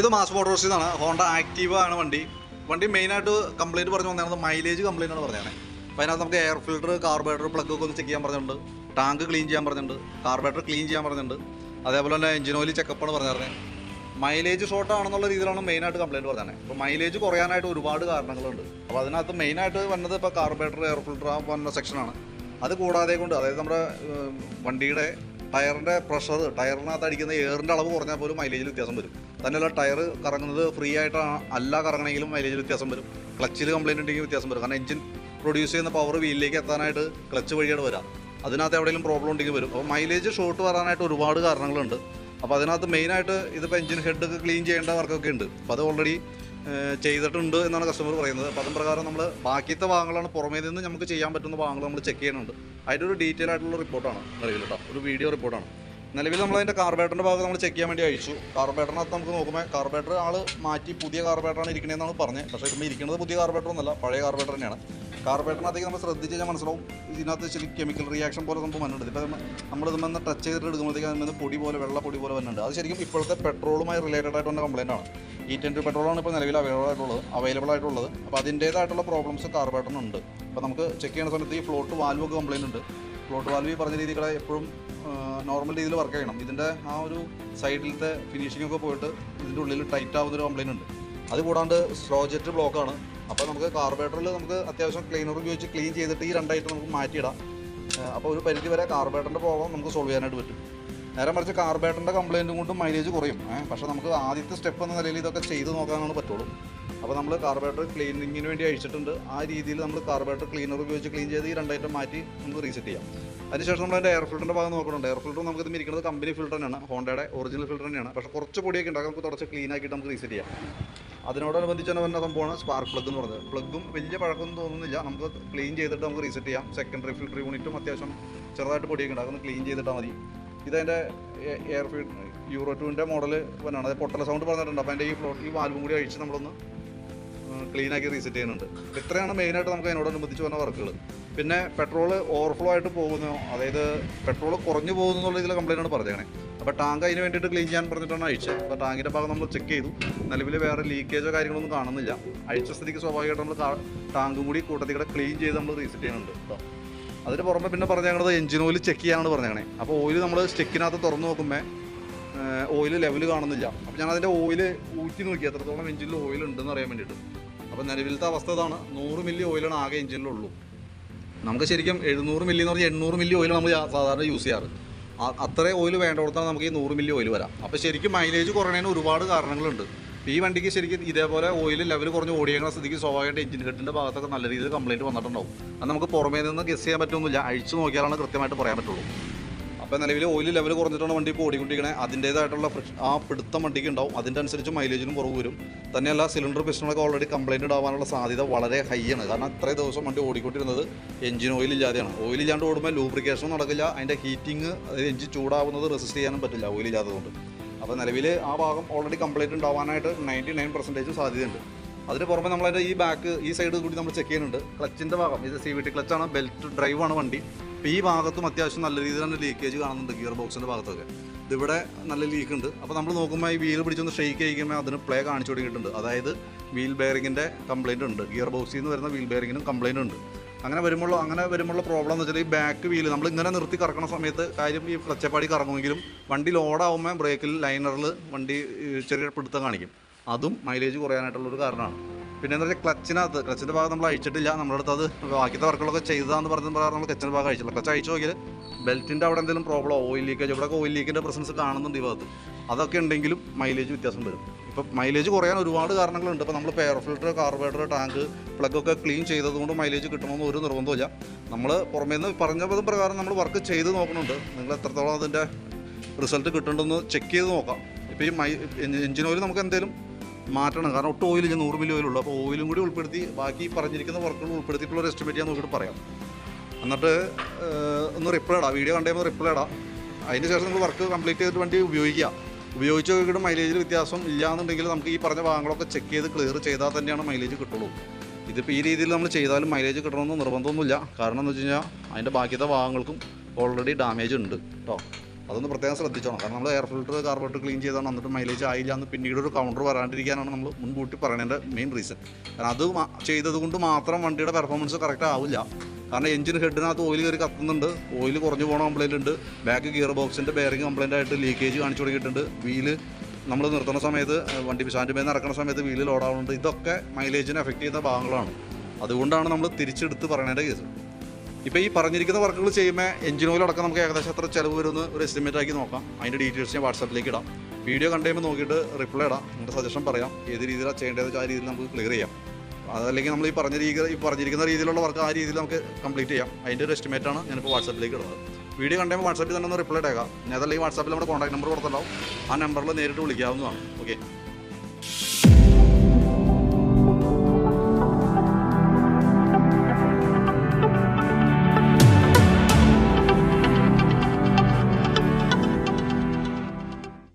ഇത് മാസ് മോട്ടോഴ്സിൽ നിന്നാണ് Honda active ആണ് വണ്ടി. വണ്ടി മെയിനായിട്ട് കംപ്ലൈന്റ് പറഞ്ഞു വന്നത് മൈലേജ് കംപ്ലൈന്റ് ആണ് പറഞ്ഞത്. അപ്പോൾ അതിനകത്ത് നമുക്ക് എയർ ഫിൽറ്റർ കാർബറേറ്റർ പ്ലഗ് ഒക്കെ ഒന്ന് ചെക്ക് ചെയ്യാൻ പറഞ്ഞിട്ടുണ്ട്. ടാങ്ക് ക്ലീൻ ചെയ്യാൻ പറഞ്ഞിട്ടുണ്ട്. കാർബറേറ്റർ ക്ലീൻ ചെയ്യാൻ പറഞ്ഞിട്ടുണ്ട്. അതേപോലെ തന്നെ എഞ്ചിൻ ഓയിൽ ചെക്കപ്പാണ് പറഞ്ഞിരുന്നത് മൈലേജ് ഷോർട്ട് ആണെന്നുള്ള രീതിയിലാണ് മെയിനായിട്ട് കംപ്ലൈന്റ് പറഞ്ഞത് അപ്പോൾ മൈലേജ് കുറയാനായിട്ട് ഒരുപാട് കാരണങ്ങളുണ്ട്. അപ്പോൾ അതിനകത്ത് മെയിനായിട്ട് വന്നത് ഇപ്പോൾ കാർബറേറ്റർ എയർ ഫിൽറ്റർ ആ പറഞ്ഞ സെക്ഷനാണ് അത് കൂടാതെ കൊണ്ട് അതായത് നമ്മുടെ വണ്ടിയുടെ ടയറിന്റെ പ്രഷർ ടയറിനകത്ത് അടിക്കുന്ന എയറിന്റെ അളവ് കുറഞ്ഞാൽ പോലും മൈലേജിൽ വ്യത്യാസം വരും. തന്നെയല്ല ടയർ കറങ്ങുന്നത് ഫ്രീ ആയിട്ടാണ് അല്ല കറങ്ങണമെങ്കിലും മൈലേജിൽ വ്യത്യാസം വരും. ക്ലച്ചിൽ കംപ്ലൈന്റ് ഉണ്ടെങ്കിൽ വ്യത്യാസം വരും. കാരണം എഞ്ചിൻ പ്രൊഡ്യൂസ് ചെയ്യുന്ന പവർ വീലിലേക്ക് എത്താനായിട്ട് ക്ലച്ച് വഴിയാണ് വരാം. അതിനകത്ത് എവിടെയെങ്കിലും പ്രോബ്ലം ഉണ്ടെങ്കിൽ വരും. അപ്പോൾ മൈലേജ് ഷോർട്ട് വരാനായിട്ട് ഒരുപാട് കാരണങ്ങളുണ്ട്. അപ്പോൾ അതിനകത്ത് മെയിനായിട്ട് ഇതിപ്പോൾ എഞ്ചിൻ ഹെഡ് ഒക്കെ ക്ലീൻ ചെയ്യേണ്ട വർക്കൊക്കെ ഉണ്ട്. അപ്പോൾ അത് ഓൾറെഡി ചെയ്തിട്ടുണ്ട് എന്നാണ് കസ്റ്റമർ പറയുന്നത്. അപ്പോൾ അതും പ്രകാരം നമ്മൾ ബാക്കിയത്തെ ഭാഗങ്ങളാണ് പുറമേ നിന്ന് നമുക്ക് ചെയ്യാൻ പറ്റുന്ന ഭാഗങ്ങൾ നമ്മൾ ചെക്ക് ചെയ്യുന്നുണ്ട്. അതിന്റെ ഒരു ഡീറ്റെയിൽ ആയിട്ടുള്ള റിപ്പോർട്ടാണ് നിലവിൽ കേട്ടോ. ഒരു വീഡിയോ റിപ്പോർട്ടാണ് നിലവിൽ നമ്മൾ അതിന്റെ കാർബേറ്ററിന്റെ ഭാഗം നമ്മൾ ചെക്ക് ചെയ്യാൻ വേണ്ടി അയച്ചു. കാർബേറ്ററിനകത്ത് നമുക്ക് നോക്കുമ്പോൾ കാർബേറ്റർ ആൾ മാറ്റി പുതിയ കാർബേറ്ററാണ് ഇരിക്കണതെന്നാണ് പറഞ്ഞത്. പക്ഷേ ഇപ്പം ഇരിക്കുന്നത് പുതിയ കാർബേറ്റർ ഒന്നല്ല പഴയ കാർബേറ്റർ തന്നെയാണ്. കാർബേറ്ററിനകത്തേക്ക് നമ്മൾ ശ്രദ്ധിച്ച് കഴിഞ്ഞാൽ മനസ്സിലാവും ഇതിനകത്ത് ശരി കെമിക്കൽ റിയാക്ഷൻ പോലെ നമുക്ക് വന്നിട്ടുണ്ട്. ഇപ്പം നമ്മൾ ഇതുമെന്ന് ടച്ച് ചെയ്തിട്ട് എടുക്കുമ്പോഴത്തേക്ക് അതിൽ പൊടി പോലെ വെള്ള പൊടി പോലെ വന്നിട്ടുണ്ട്. അത് ശരിക്കും ഇപ്പോഴത്തെ പെട്രോളുമായി റിലേറ്റഡ് ആയിട്ട് വന്ന കംപ്ലൈന്റ് ആണ്. ഈ ടെൻ പെട്രോളാണ് ഇപ്പോൾ നിലവിൽ അവൈലബിൾ ആയിട്ടുള്ളത് അവൈലബിൾ ആയിട്ടുള്ളത്. അപ്പോൾ അതിന്റേതായിട്ടുള്ള പ്രോബ്ലംസ് കാർബേറ്ററിനുണ്ട് അപ്പോൾ നമുക്ക് ചെക്ക് ചെയ്യുന്ന സമയത്ത് ഈ ഫ്ലോട്ട് വാൽവ് ഒക്കെ കംപ്ലൈന്റ് ഉണ്ട്. ഫ്ലോട്ട് വാൽവ് പറഞ്ഞ രീതികളെ എപ്പോഴും നോർമൽ രീതിയിൽ വർക്ക് ചെയ്യണം. ഇതിന്റെ ആ ഒരു സൈഡിലത്തെ ഫിനിഷിംഗ് ഒക്കെ പോയിട്ട് ഇതിന്റെ ഉള്ളിൽ ടൈറ്റ് ആവുന്ന ഒരു കംപ്ലൈന്റ് ഉണ്ട്. അത് കൂടാണ്ട് സ്ലോ ജെറ്റ് ബ്ലോക്കാണ് അപ്പോൾ നമുക്ക് കാർബേറ്ററിൽ നമുക്ക് അത്യാവശ്യം ക്ലീനർ ഉപയോഗിച്ച് ക്ലീൻ ചെയ്തിട്ട് ഈ രണ്ടായിട്ട് നമുക്ക് മാറ്റിയിടാം. അപ്പോൾ ഒരു പരിധി വരെ കാർബേറ്ററിന്റെ പ്രോബ്ലം നമുക്ക് സോൾവ് ചെയ്യാനായിട്ട് പറ്റും. നേരെ മറിച്ച് കാർബേറ്ററിന്റെ കംപ്ലയിന്റും കൊണ്ടും മൈലേജ് കുറയും. പക്ഷേ നമുക്ക് ആദ്യത്തെ സ്റ്റെപ്പ് എന്ന നിലയിൽ ഇതൊക്കെ ചെയ്ത് നോക്കാനാണ് പറ്റുള്ളൂ. അപ്പോൾ നമ്മൾ കാർബേറ്റർ ക്ലീനിങ്ങിന് വേണ്ടി അഴിച്ചിട്ടുണ്ട്. ആ രീതിയിൽ നമ്മൾ കാർബേറ്റർ ക്ലീനർ ഉപയോഗിച്ച് ക്ലീൻ ചെയ്ത് ഈ രണ്ടായിട്ടും മാറ്റി നമുക്ക് റീസെറ്റ് ചെയ്യാം. അതിനുശേഷം നമ്മൾ അതിന്റെ എയർ ഫിൽറ്ററിന്റെ ഭാഗം നോക്കുന്നുണ്ട് എയർ ഫിൽറ്റർ നമുക്ക് ഇത് ഇരിക്കുന്നത് കമ്പനി ഫിൽറ്റർ തന്നെയാണ്. ഹോണ്ടയുടെ ഒറിജിനൽ ഫിൽറ്റർ തന്നെയാണ്. പക്ഷേ കുറച്ച് പൊടിയൊക്കെ ഉണ്ടാകും നമുക്ക് തുടച്ച് ക്ലീൻ ആക്കിയിട്ട് നമുക്ക് റീസെറ്റ് ചെയ്യാം. അതിനോടനുബന്ധിച്ച് തന്നെ വരുന്ന സംഭവമാണ് സ്പാർക്ക് പ്ലഗ് എന്ന് പറയുന്നത് പ്ലഗും വലിയ പഴക്കമൊന്നും തോന്നുന്നില്ല. നമുക്ക് ക്ലീൻ ചെയ്തിട്ട് നമുക്ക് റീസെറ്റ് ചെയ്യാം. സെക്കൻഡറി ഫിൽറ്റർ യൂണിറ്റും അത്യാവശ്യം ചെറുതായിട്ട് പൊടിയൊക്കെ ഉണ്ടാകും ക്ലീൻ ചെയ്തിട്ടാൽ മതി. ഇതതിന്റെ എയർ ഫീഡ് യൂറോ ടുവിന്റെ മോഡൽ വന്നാണ്. അത് പൊട്ടല സൗണ്ട് പറഞ്ഞിട്ടുണ്ട്. അപ്പോൾ അതിന്റെ ഈ ഫ്ലോ ഈ വാൽവും കൂടി അഴിച്ച് നമ്മളൊന്ന് ക്ലീൻ ആക്കി റീസെറ്റ് ചെയ്യുന്നുണ്ട്. ഇത്രയാണ് മെയിനായിട്ട് നമുക്ക് അതിനോടനുബന്ധിച്ച് വന്ന വർക്കുകൾ പിന്നെ പെട്രോൾ ഓവർഫ്ലോ ആയിട്ട് പോകുന്നു. അതായത് പെട്രോൾ കുറഞ്ഞു പോകുന്നു എന്നുള്ള ഇതിൽ കംപ്ലൈന്റ് ആണ് അപ്പോൾ ടാങ്ക് അതിന് വേണ്ടിയിട്ട് ക്ലീൻ ചെയ്യാൻ പറഞ്ഞിട്ടാണ് അഴിച്ചത്. അപ്പോൾ ടാങ്കിന്റെ ഭാഗം നമ്മൾ ചെക്ക് ചെയ്തു. നിലവിൽ വേറെ ലീക്കേജോ കാര്യങ്ങളൊന്നും കാണുന്നില്ല. അഴിച്ച സ്ഥിതിക്ക് സ്വാഭാവികമായിട്ട് നമ്മൾ ടാങ്കും കൂടി കൂട്ടത്തിൽ കൂടെ ക്ലീൻ ചെയ്ത് നമ്മൾ റീസെറ്റ് ചെയ്യുന്നുണ്ട്. കേട്ടോ അതിന് പുറമെ പിന്നെ പറഞ്ഞത് എഞ്ചിൻ ഓയിൽ ചെക്ക് ചെയ്യാനാണ് പറഞ്ഞേ അപ്പോൾ ഓയിൽ നമ്മൾ സ്റ്റെക്കിനകത്ത് തുറന്ന് നോക്കുമ്പോൾ ഓയിൽ ലെവൽ കാണുന്നില്ല. അപ്പോൾ ഞാൻ അതിന്റെ ഓയിൽ ഊറ്റി നോക്കി. എത്രത്തോളം എഞ്ചിനിൽ ഓയിൽ ഉണ്ടെന്ന് അറിയാൻ വേണ്ടിയിട്ട്. അപ്പോൾ നിലവിലത്തെ അവസ്ഥ ഇതാണ്. നൂറ് മില്ലി ഓയിലാണ് ആകെ എഞ്ചിനിലുള്ളൂ നമുക്ക് ശരിക്കും എഴുന്നൂറ് മില്ലി എന്ന് പറഞ്ഞാൽ എണ്ണൂറ് മില്ലി ഓയിൽ നമ്മൾ സാധാരണ യൂസ് ചെയ്യാറ്. അത്രയും ഓയിൽ വേണ്ട കൊടുത്താൽ നമുക്ക് ഈ നൂറ് മില്ലി ഓയിൽ വരാം. അപ്പോൾ ശരിക്കും മൈലേജ് കുറയണതിന് ഒരുപാട് കാരണങ്ങളുണ്ട്. ഈ വണ്ടിക്ക് ശരിക്കും ഇതേപോലെ ഓയിൽ ലെവൽ കുറഞ്ഞ് ഓടിയേക്കുന്ന സ്ഥിതിക്ക് സ്വാഭാവികമായിട്ട് എഞ്ചിൻ ഹെഡിന്റെ ഭാഗത്തൊക്കെ നല്ല രീതിയിൽ കംപ്ലൈന്റ് വന്നിട്ടുണ്ടാവും. അത് നമുക്ക് പുറമേ നിന്ന് ഗസ് ചെയ്യാൻ പറ്റുന്നില്ല അഴിച്ചു നോക്കിയാലാണ് കൃത്യമായിട്ട് പറയാൻ പറ്റുള്ളൂ. അപ്പോൾ നിലവിൽ ഓയിൽ ലെവൽ കുറഞ്ഞിട്ടാണ് വണ്ടി ഇപ്പോൾ ഓടിക്കൊണ്ടിരിക്കണേ. അതിന്റേതായിട്ടുള്ള ആ പിടുത്തം വണ്ടിക്ക് ഉണ്ടാവും. അതിന്റെ അനുസരിച്ച് മൈലേജിനും കുറവ് വരും. തന്നെയല്ല സിലിണ്ടർ പിസ്റ്റണൊക്കെ ഓൾറെഡി കംപ്ലൈന്റ് ഉണ്ടാവാനുള്ള സാധ്യത വളരെ ഹൈ ആണ്. കാരണം അത്രയും ദിവസം വണ്ടി ഓടിക്കൊണ്ടിരുന്നത് എഞ്ചിൻ ഓയിൽ ഇല്ലാതെയാണ്. ഓയിൽ ഇല്ലാണ്ട് ഓടുമ്പോൾ ലൂബ്രിക്കേഷൻ നടക്കില്ല. അതിന്റെ ഹീറ്റിംഗ് എഞ്ചിൻ ചൂടാവുന്നത് റെസിസ്റ്റ് ചെയ്യാനും പറ്റില്ല. ഓയിൽ ഇല്ലാത്തതുകൊണ്ട്. അപ്പോൾ നിലവിൽ ആ ഭാഗം ഓൾറെഡി കംപ്ലീറ്റ് ഉണ്ടാവാനായിട്ട് നയന്റി നയൻ പെർസെന്റേജ് സാധ്യതയുണ്ട്. അതിന് പുറമെ നമ്മളതിന്റെ ഈ ബാക്ക് ഈ സൈഡ് കൂടി നമ്മൾ ചെക്ക് ചെയ്യുന്നുണ്ട്. ക്ലച്ചിന്റെ ഭാഗം ഇത് സി വി ടി ക്ലച്ചാണ് ബെൽറ്റ് ഡ്രൈവാണ് വണ്ടി. അപ്പോൾ ഈ ഭാഗത്തും അത്യാവശ്യം നല്ല രീതിയിൽ തന്നെ ലീക്കേജ് കാണുന്നുണ്ട് ഗിയർ ബോക്സിന്റെ ഭാഗത്തൊക്കെ. ഇതിവിടെ നല്ല ലീക്ക് ഉണ്ട്. അപ്പോൾ നമ്മൾ നോക്കുമ്പോൾ ഈ വീൽ പിടിച്ചൊന്ന് ഷെയ്ക്ക് കഴിക്കുമ്പോൾ അതിന് പ്ലേ കാണിച്ചു തുടങ്ങിയിട്ടുണ്ട് അതായത് വീൽ ബെയറിങ്ങിന്റെ കംപ്ലയിന്റ് ഉണ്ട്. ഗിയർ ബോക്സിൽ നിന്ന് വരുന്ന വീൽ ബെയറിങ്ങിനും കംപ്ലയിന്റ് ഉണ്ട്. അങ്ങനെ വരുമ്പോൾ അങ്ങനെ വരുമ്പോൾ പ്രോബ്ലം എന്ന് വെച്ചാൽ ഈ ബാക്ക് വീൽ നമ്മൾ ഇങ്ങനെ നിർത്തി കറക്കുന്ന സമയത്ത് കാര്യം ഈ ഫ്ലച്ചപ്പാടി കറങ്ങുമെങ്കിലും വണ്ടി ലോഡാവുമ്പോൾ ബ്രേക്കിൽ ലൈനറിൽ വണ്ടി ചെറിയ പിടുത്തം കാണിക്കും. അതും മൈലേജ് കുറയാനായിട്ടുള്ളൊരു കാരണമാണ്. പിന്നെ എന്താ വെച്ചാൽ ക്ലച്ചിനകത്ത് ക്ലച്ചിന്റെ ഭാഗം നമ്മൾ അഴിച്ചിട്ടില്ല. നമ്മുടെ അടുത്ത് അത് ബാക്കിയത്തെ വർക്കുകളൊക്കെ ചെയ്തതാന്ന് പറഞ്ഞ പ്രകാരം നമ്മൾ ക്ലച്ചിന്റെ ഭാഗം അഴിച്ചില്ല ക്ലച്ച് അഴിച്ചു നോക്കിയാൽ ബെൽറ്റിന്റെ അവിടെ എന്തെങ്കിലും പ്രോബ്ലം ഓയിൽ ലീക്കേജ് ഇവിടെ ഓയിൽ ലീക്കിന്റെ പ്രസൻസ് കാണുന്നുണ്ട് ഈ ഭാഗത്ത്. അതൊക്കെ ഉണ്ടെങ്കിലും മൈലേജ് വ്യത്യാസം വരും. ഇപ്പം മൈലേജ് കുറയാൻ ഒരുപാട് കാരണങ്ങളുണ്ട്. ഇപ്പോൾ നമ്മൾ പെയർ ഫിൽറ്റർ കാർബറേറ്റർ ടാങ്ക് പ്ലഗൊക്കെ ക്ലീൻ ചെയ്തതുകൊണ്ട് മൈലേജ് കിട്ടണമെന്ന് ഒരു നിർബന്ധമില്ല നമ്മൾ പുറമേ നിന്ന് പറഞ്ഞ പ്രകാരം നമ്മൾ വർക്ക് ചെയ്ത് നോക്കുന്നുണ്ട് നിങ്ങൾ എത്രത്തോളം അതിന്റെ റിസൾട്ട് കിട്ടുന്നുണ്ടെന്ന് ചെക്ക് ചെയ്ത് നോക്കാം. ഇപ്പോൾ ഈ മൈ എഞ്ചിൻ ഓയിൽ നമുക്ക് എന്തെങ്കിലും മാറ്റണം. കാരണം ഒട്ടും ഓയിൽ നൂറ് മില്ലി ഓയിലുള്ളൂ അപ്പോൾ ഓയിലും കൂടി ഉൾപ്പെടുത്തി ബാക്കി പറഞ്ഞിരിക്കുന്ന വർക്കുകൾ ഉൾപ്പെടുത്തിയിട്ടുള്ള ഒരു എസ്റ്റിമേറ്റ് ഞാൻ നോക്കിയിട്ട് പറയാം. എന്നിട്ട് ഒന്ന് റിപ്ലൈ ഇടാം. വീഡിയോ കണ്ടേ റിപ്ലൈ ഇടാം. അതിന് ശേഷം നിങ്ങൾ വർക്ക് കംപ്ലീറ്റ് ചെയ്തിട്ട് വണ്ടി ഉപയോഗിക്കുക ഉപയോഗിച്ച് നോക്കിയിട്ട് മൈലേജിൽ വ്യത്യാസം ഇല്ല എന്നുണ്ടെങ്കിൽ നമുക്ക് ഈ പറഞ്ഞ ഭാഗങ്ങളൊക്കെ ചെക്ക് ചെയ്ത് ക്ലിയർ ചെയ്താൽ തന്നെയാണ് മൈലേജ് കിട്ടുള്ളൂ. ഇതിപ്പോൾ ഈ രീതിയിൽ നമ്മൾ ചെയ്താലും മൈലേജ് കിട്ടണമെന്ന് നിർബന്ധമൊന്നുമില്ല. കാരണം എന്ന് വെച്ച് കഴിഞ്ഞാൽ അതിന്റെ ബാക്കിയത്തെ ഭാഗങ്ങൾക്കും ഓൾറെഡി ഡാമേജ് ഉണ്ട് കേട്ടോ അതൊന്ന് പ്രത്യേകം ശ്രദ്ധിച്ചോണം. കാരണം നമ്മൾ എയർ ഫിൽറ്റർ കാർബോട്ട് ക്ലീൻ ചെയ്താണ് എന്നിട്ട് മൈലേജ് ആയില്ല എന്ന് പിന്നീട് ഒരു കൗണ്ടർ വരാണ്ടിരിക്കാനാണ് നമ്മൾ മുൻകൂട്ടി പറയുന്നതിന്റെ മെയിൻ റീസൺ കാരണം അത് ചെയ്തത് കൊണ്ട് മാത്രം വണ്ടിയുടെ പെർഫോമൻസ് കറക്റ്റ് ആവില്ല. കാരണം എഞ്ചിൻ ഹെഡിനകത്ത് ഓയിൽ കയറി കത്തുന്നുണ്ട്. ഓയിൽ കുറഞ്ഞു പോകണ കംപ്ലൈന്റ് ഉണ്ട്. ബാക്ക് ഗിയർ ബോക്സിന്റെ ബെയറിംഗ് കംപ്ലൈന്റ് ആയിട്ട് ലീക്കേജ് കാണിച്ചു തുടങ്ങിയിട്ടുണ്ട്. വീൽ നമ്മൾ നിർത്തുന്ന സമയത്ത് വണ്ടി പിശാന്റെ മേൽ നടക്കുന്ന സമയത്ത് വീൽ ലോഡാവുന്നുണ്ട് ഇതൊക്കെ മൈലേജിനെ എഫക്റ്റ് ചെയ്യുന്ന ഭാഗങ്ങളാണ്. അതുകൊണ്ടാണ് നമ്മൾ തിരിച്ചെടുത്ത് പറയേണ്ട കേസ് ഇപ്പോൾ ഈ പറഞ്ഞിരിക്കുന്ന വർക്കുകൾ ചെയ്യുമ്പോൾ എഞ്ചിൻ ഓയിൽ അടക്കം നമുക്ക് ഏകദേശം എത്ര ചിലവ് വരുമെന്ന് ഒരു എസ്റ്റിമേറ്റ് ആക്കി നോക്കാം. അതിന്റെ ഡീറ്റെയിൽസ് ഞാൻ വാട്സാപ്പിലേക്ക് ഇടാം. വീഡിയോ കണ്ടു കഴിയുമ്പോൾ നോക്കിയിട്ട് റിപ്ലൈ ഇടാം. നിങ്ങളുടെ സജഷൻ പറയാം. ഏത് രീതിയിലാണ് ചെയ്യേണ്ടത് ആ രീതിയിൽ നമുക്ക് ക്ലിയർ ചെയ്യാം. അതല്ലെങ്കിൽ നമ്മൾ ഈ പറഞ്ഞ രീതി ഈ പറഞ്ഞിരിക്കുന്ന രീതിയിലുള്ള വർക്ക് ആ രീതിയിൽ നമുക്ക് കംപ്ലീറ്റ് ചെയ്യാം. അതിന്റെ ഒരു എസ്റ്റിമേറ്റ് ആണ് ഞാനിപ്പോൾ വാട്സാപ്പിലേക്ക് ഇടുന്നത്. വീഡിയോ കണ്ടുമ്പോൾ വാട്സാപ്പിൽ തന്നെ ഒന്ന് റിപ്ലൈ ഇടേക്കാം അതല്ലെങ്കിൽ വാട്സാപ്പിൽ നമ്മുടെ കോൺടാക്ട് നമ്പർ കൊടുത്തല്ലോ ആ നമ്പറിൽ നേരിട്ട് വിളിക്കാവുന്നതാണ്. ഓക്കെ